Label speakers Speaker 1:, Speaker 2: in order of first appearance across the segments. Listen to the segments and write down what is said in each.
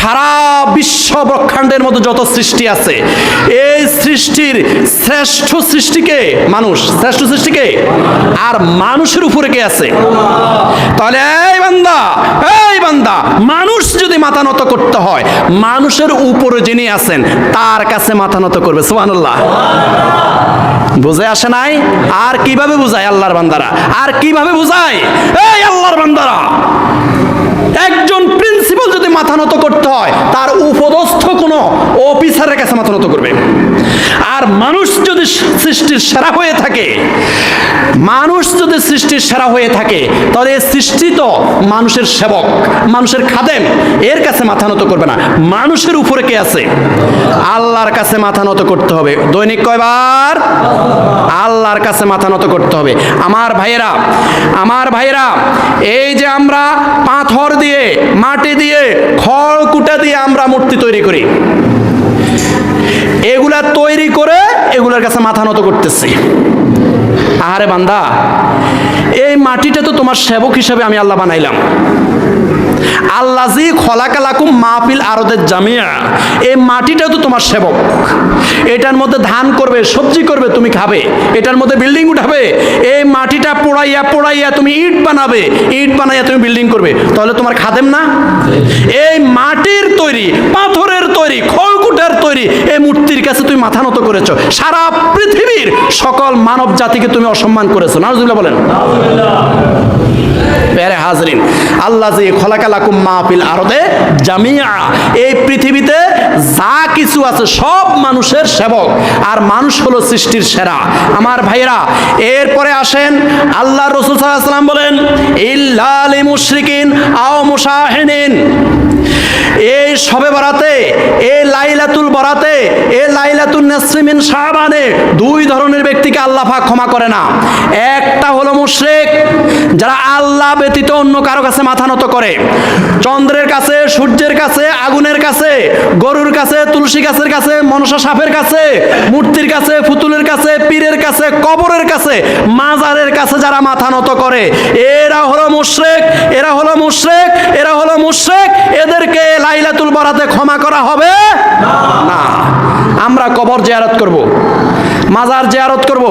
Speaker 1: সারা বিশ্ব ব্রহ্মাণ্ডের মধ্যে যত সৃষ্টি আছে, এই সৃষ্টির শ্রেষ্ঠ সৃষ্টিকে মানুষ। শ্রেষ্ঠ সৃষ্টিকে আর মানুষের উপরে কে আছে? তাহলে এই বান্দা এই বান্দা, মানুষ যদি মাথা নত করতে হয়, মানুষের উপরে যিনি আছেন, তার কাছে মাথা নত করবে, সুবহানাল্লাহ। বুঝে আসে নাই? আর কীভাবে বুঝায় আল্লাহর বান্দারা? আর কীভাবে বুঝায়? এই আল্লাহর বান্দারা। একজন প্রিন্সিপাল মাথা নত করতে হয়, তার উপদস্থ কোনো অফিসারের কাছে মাথা নত করবে। আর মানুষ যদি সৃষ্টির সেরা হয়ে থাকে, মানুষ যদি সৃষ্টির সেরা হয়ে থাকে, তাহলে সৃষ্টি তো মানুষের সেবক, মানুষের খাদেম, এর কাছে মাথা নত করবে না। মানুষের উপরে কে আছে? আল্লাহর কাছে মাথা নত করতে হবে। দৈনিক কয়বার? আল্লাহর কাছে মাথা নত করতে হবে। আমার ভাইয়েরা আমার ভাইয়েরা, এই যে আমরা পাথর দিয়ে, মাটি দিয়ে খড় কুটা দিয়ে আমরা মূর্তি তৈরি করি। এগুলা তৈরি করে এগুলার কাছে মাথা নত করতেছি। আরে বান্দা, এই মাটিটা তো তোমার সেবক হিসেবে আমি আল্লাহ বানাইলাম। আল্লাজি খলাকালাকুম মাহফিল আরদের জামিয়া এই তো তোমার সেবক। এটার মধ্যে ধান করবে, সবজি করবে, তুমি খাবে। এটার মধ্যে বিল্ডিং উঠাবে। এই মাটিটা পোড়াইয়া পোড়াইয়া তুমি ইট বানাবে। ইট বানাইয়া তুমি বিল্ডিং করবে। তাহলে তোমার খাদেম না? এই মাটির তৈরি, পাথরের তৈরি, খড়কুটার তৈরি, এই মূর্তির কাছে তুমি মাথা নত করেছ। সারা পৃথিবীর সকল মানব জাতিকে তুমি অসম্মান করেছ। নাজুল্লাহ বলেন। পেরে হাজরিন, আল্লাহ যে খলাকালাকুম মাহফিল আরদে জামিয়া এই পৃথিবীতে যা কিছু আছে সব মানুষের সেবক, আর মানুষ হলো সৃষ্টির সেরা। আমার ভাইরা এরপরে আসেন আল্লাহ রসুল সাল্লাম বলেন ইল্লালি মুশরিকিন আও মুশাহিনিন এই সবে বরাতে এই লাইলাতুল বরাতে, এ লাইলাতুল নাসরিমিন শাবানে, দুই ধরনের ব্যক্তিকে আল্লাহ পাক ক্ষমা করে না। একটা হলো মুশরিক, যারা আল্লাহ ব্যতীত অন্য কারও কাছে মাথা নত করে। চন্দ্রের কাছে, সূর্যের কাছে, আগুনের কাছে, গরুর কাছে, তুলসী গাছের কাছে, মনসা সাপের কাছে, মূর্তির কাছে ফুতুলের কাছে, পীরের কাছে, কবরের কাছে, মাজারের কাছে যারা মাথা নত করে। এরা হলো মুশরিক, এরা হলো মুশরিক, এরা হলো মুশরিক। এদেরকে লাইলাতুল বরাতে ক্ষমা করা হবে? না। আমরা কবর জিয়ারত করব। মাজার জিয়ারত করব।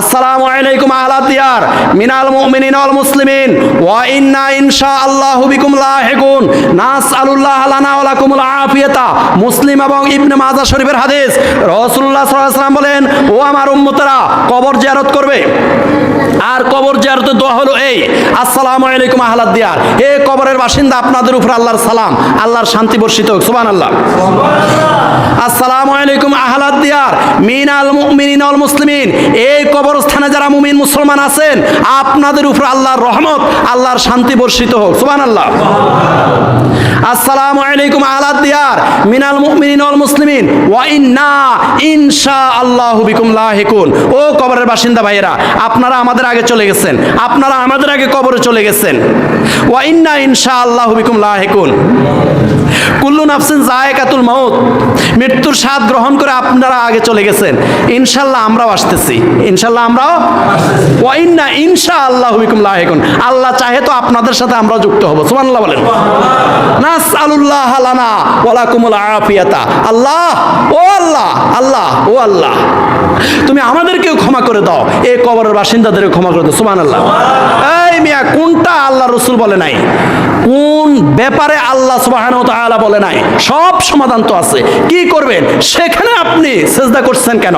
Speaker 1: আসসালামু আলাইকুম আহলা দিয়ার, মিনাল মুমিনিন ওয়াল মুসলিমিন, ওয়া ইন্না ইনশাআল্লাহু বিকুম লাহিকুন। নাসআলুল্লাহ লানা ওয়া লাকুমুল আফিয়াতা। মুসলিম এবং ইবনে মাজাহ শরীফের হাদিস। রাসূলুল্লাহ সাল্লাল্লাহু আলাইহি সাল্লাম বলেন, ও আমার উম্মতরা, কবর জিয়ারত করবে। আর কবর জিয়ারতের দোয়া হলো এই, আসসালামু আলাইকুম আহলা দিয়ার। হে কবরের বাসিন্দা, আপনাদের উপর আল্লাহর সালাম, আল্লাহর শান্তি বর্ষিত হোক। সুবহানাল্লাহ। আসসালামু আলাইকুম আহলাদ দিয়ার, মিনাল মুমিনিন ওয়াল মুসলিমিন, এই কবরস্থানে যারা মুমিন মুসলমান আছেন, আপনাদের উপর আল্লাহর রহমত, আল্লাহর শান্তি বর্ষিত হোক। সুবহানাল্লাহ। আসসালামু আলাইকুম আহলাদ দিয়ার, মিনাল মুমিনিন ওয়াল মুসলিমিন, ওয়া ইন্না ইনশাআল্লাহু বিকুম লাহিকুন। ও কবরের বাসিন্দা ভাইয়েরা, আপনারা আমাদের আগে চলে গেছেন, আপনারা আমাদের আগে কবরে চলে গেছেন। ওয়া ইন্না ইনশাআল্লাহু বিকুম লাহিকুন। কুল্লু নাফসিন জায়কাতুল মাউত মৃত্যুর স্বাদ গ্রহণ করে আপনারা আগে চলে গেছেন। ইনশাল্লাহ আমরাও আসতেছি। ইনশাল্লাহ আমরাও ওয়াইন্না ইনশাআল্লাহ বিকুম লাহিকুন। আল্লাহ চাহে তো আপনাদের সাথে আমরা যুক্ত হব। সুবহানাল্লাহ বলেন। নাস আলুল্লাহ লানা ওয়ালাকুমুল আফিয়াতা। আল্লাহ ও আল্লাহ আল্লাহ ও আল্লাহ। তুমি আমাদেরকেও ক্ষমা করে দাও। এই কবরের বাসিন্দাদেরকে ক্ষমা করে দাও। সুবহানাল্লাহ। এই মিয়া, কোনটা আল্লাহ রসুল বলে নাই? কোন ব্যাপারে আল্লাহ সুবহানাহু ওয়া তাআলা বলে নাই? সব সমাধান তো আছে। কি করবেন? সেখানে আপনি সেজদা করছেন কেন?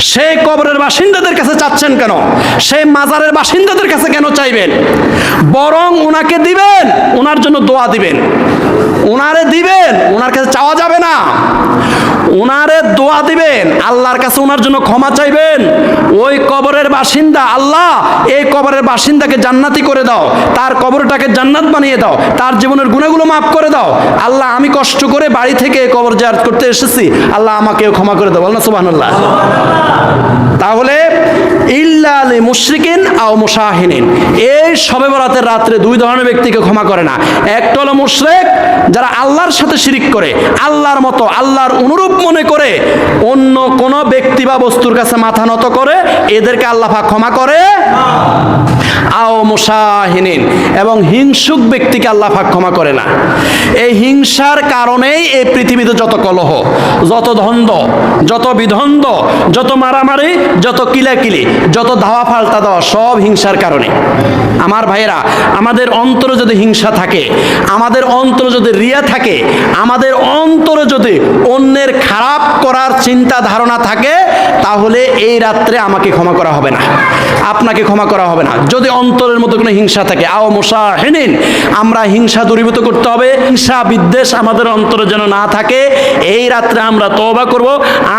Speaker 1: সেই কবরের বাসিন্দাদের কাছে চাচ্ছেন কেন? সেই মাজারের বাসিন্দাদের কাছে কেন চাইবেন? বরং ওনাকে দিবেন, ওনার জন্য দোয়া দিবেন। ওনারে দিবেন, ওনার কাছে চাওয়া যাবে না। ওনারে দোয়া দিবেন, আল্লাহর কাছে ওনার জন্য ক্ষমা চাইবেন। ওই কবরের বাসিন্দা, আল্লাহ, এই কবরের বাসিন্দাকে জান্নাতি করে দাও, তার কবরটাকে জান্নাত বানিয়ে দাও, তার জীবনের গুণাগুলো মাফ করে দাও। আল্লাহ, আমি কষ্ট করে বাড়ি থেকে এই কবর জায়াত করতে এসেছি, আল্লাহ আমাকেও ক্ষমা করে দাও। না, সুবহানাল্লাহ। তাহলে ইল্লা আলী মুশরিকিন আও মুসাহিনিন এই সবে বরাতের রাত্রে দুই ধরনের ব্যক্তিকে ক্ষমা করে না। একটা হলো মুশরিক, যারা আল্লাহর সাথে শিরিক করে, আল্লাহর মতো, আল্লাহর অনুরূপ মনে করে, অন্য কোনো ব্যক্তি বা বস্তুর কাছে মাথা নত করে, এদেরকে আল্লাহ ক্ষমা করে। আও মুসাহিনিন এবং হিংসুক ব্যক্তিকে আল্লাহ পাক ক্ষমা করে না। এই হিংসার কারণেই এই পৃথিবীতে যত কলহ, যত দ্বন্দ্ব, যত বিধন্দ যত মারামারি, যত কিলাকিলি, যত ধাওয়া ফালতা দেওয়া সব হিংসার কারণে। আমার ভাইয়েরা, আমাদের অন্তরে যদি হিংসা থাকে, আমাদের অন্তরে যদি রিয়া থাকে, আমাদের অন্তরে যদি অন্যের খারাপ করার চিন্তা ধারণা থাকে, তাহলে এই রাত্রে আমাকে ক্ষমা করা হবে না। আপনাকে ক্ষমা করা হবে না। যদি অন্তরের মতো কোনো হিংসা থাকে। আও মোশাহিনিন আমরা হিংসা দূরীভূত করতে হবে। হিংসা বিদ্বেষ আমাদের অন্তরে যেন না থাকে। এই রাত্রে আমরা তওবা করব।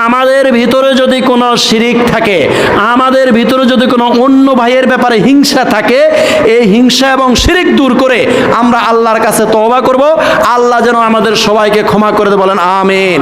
Speaker 1: আমাদের ভিতরে যদি কোনো শিরিক থাকে, আমাদের ভিতরে যদি কোনো অন্য ভাইয়ের ব্যাপারে হিংসা থাকে, এই হিংসা এবং শিরিক দূর করে আমরা আল্লাহর কাছে তওবা করব। আল্লাহ যেন আমাদের সবাইকে ক্ষমা করে বলেন, আমিন।